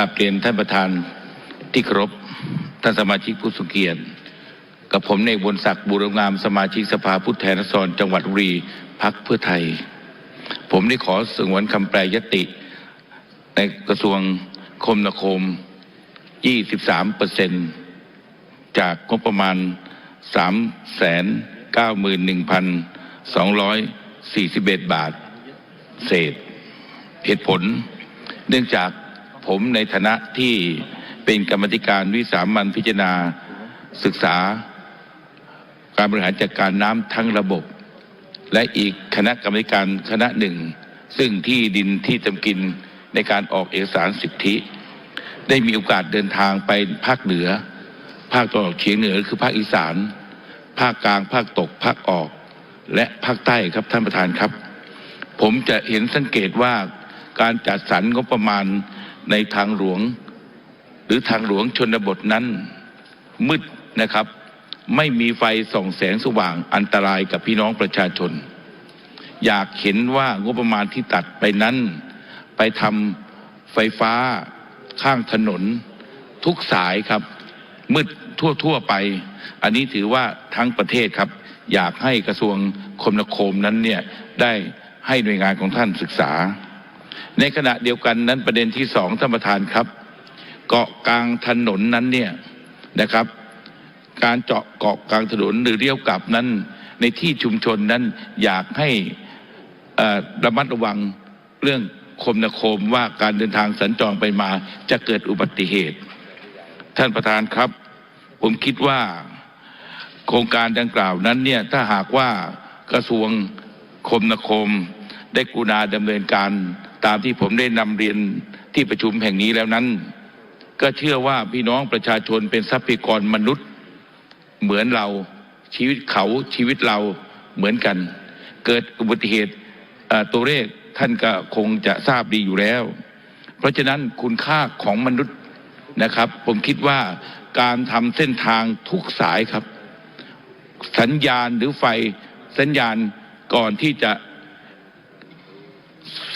กราบเรียนท่านประธานที่เคารพท่านสมาชิกผู้ทรงเกียรติกับผมในบนศักดิ์บุรงามสมาชิกสภาผู้แทนราษฎรจังหวัดบุรีพักเพื่อไทย ผมได้ขอสงวนคำแปลยติ ในกระทรวงคมนาคม 23เปอร์เซ็นต์จากงบประมาณ 3 9 1 2 41 บาท เศษ เหตุผล เนื่องจาก ผมในฐานะที่เป็นกรรมธิการวิสามันพิจารณาศึกษา การบริหารจัดการน้ำทั้งระบบ และอีกคณะกรรมการคณะหนึ่ง ซึ่งที่ดินที่ทำกินในการออกเอกสารสิทธิ ได้มีโอกาสเดินทางไปภาคเหนือ ภาคตะวันออกเฉียงเหนือคือภาคอีสาน ภาคกลาง ภาคตก ภาคออก และภาคใต้ครับท่านประธานครับ ผมจะเห็นสังเกตว่าการจัดสรรงบประมาณ ในทางหลวง หรือทางหลวงชนบทนั้น มืดนะครับ ไม่มีไฟส่องแสงสว่างอันตรายกับพี่น้องประชาชน อยากเห็นว่างบประมาณที่ตัดไปนั้น ไปทำไฟฟ้าข้างถนน ทุกสายครับ มืดทั่วๆไป อันนี้ถือว่าทั้งประเทศครับ อยากให้กระทรวงคมนาคมนั้นเนี่ยได้ให้หน่วยงานของท่านศึกษา ในขณะเดียวกันนั้นประเด็นที่สองท่านประธานครับ เกาะกลางถนนนั้นเนี่ยนะครับ การเจาะเกาะกลางถนนหรือเลี้ยวกลับนั้น ในที่ชุมชนนั้นอยากให้ระมัดระวังเรื่องคมนาคมว่าการเดินทางสัญจรไปมาจะเกิดอุบัติเหตุ ท่านประธานครับ ผมคิดว่าโครงการดังกล่าวนั้นเนี่ยถ้าหากว่ากระทรวงคมนาคมได้กรุณาดำเนินการ ตามที่ผมได้นำเรียนที่ประชุมแห่งนี้แล้วนั้น ก็เชื่อว่าพี่น้องประชาชนเป็นทรัพยากรมนุษย์ เหมือนเราชีวิตเขาชีวิตเราเหมือนกัน เกิดอุบัติเหตุตัวเลขท่านก็คงจะทราบดีอยู่แล้ว เพราะฉะนั้นคุณค่าของมนุษย์นะครับ ผมคิดว่าการทำเส้นทางทุกสายครับ สัญญาณหรือไฟสัญญาณก่อนที่จะ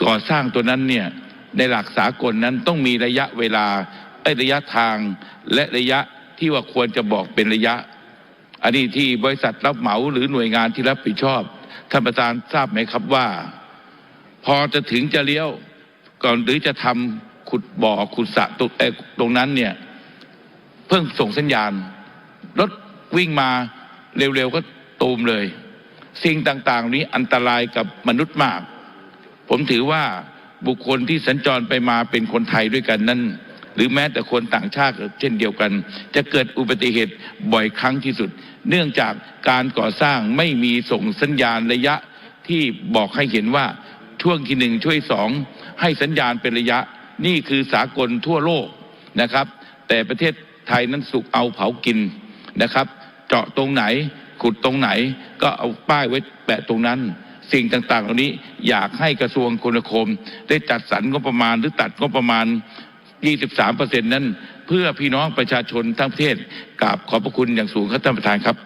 ก่อสร้างตัวนั้นเนี่ยในหลักสากลนั้นต้องมีระยะเวลาไอ้ระยะทางและระยะที่ว่าควรจะบอกเป็นระยะ อันนี้ที่บริษัทรับเหมาหรือหน่วยงานที่รับผิดชอบท่านประธานทราบไหมครับว่า พอจะถึงจะเลี้ยวก่อนหรือจะทำขุดบ่อขุดสระตรงเอ่อตรงนั้นเนี่ย เพิ่งส่งสัญญาณรถวิ่งมาเร็วๆก็ตูมเลย สิ่งต่างๆ นี้อันตรายกับมนุษย์มาก ผมถือว่าบุคคลที่สัญจรไปมาเป็นคนไทยด้วยกันนั้น หรือแม้แต่คนต่างชาติเช่นเดียวกัน จะเกิดอุบัติเหตุบ่อยครั้งที่สุด เนื่องจากการก่อสร้างไม่มีส่งสัญญาณระยะที่บอกให้เห็นว่าช่วงที่หนึ่งช่วยสองให้สัญญาณเป็นระยะนี่คือสากลทั่วโลกนะครับ แต่ประเทศไทยนั้นสุกเอาเผากินนะครับ เจาะตรงไหนขุดตรงไหนก็เอาป้ายไว้แปะตรงนั้น สิ่งต่างๆ เหล่านี้อยากให้กระทรวงคมนาคม ได้จัดสรรงบประมาณหรือตัดงบประมาณ 23เปอร์เซ็นต์นั้น เพื่อพี่น้องประชาชนทั้งประเทศกราบขอบพระคุณอย่างสูงครับท่านประธานครับ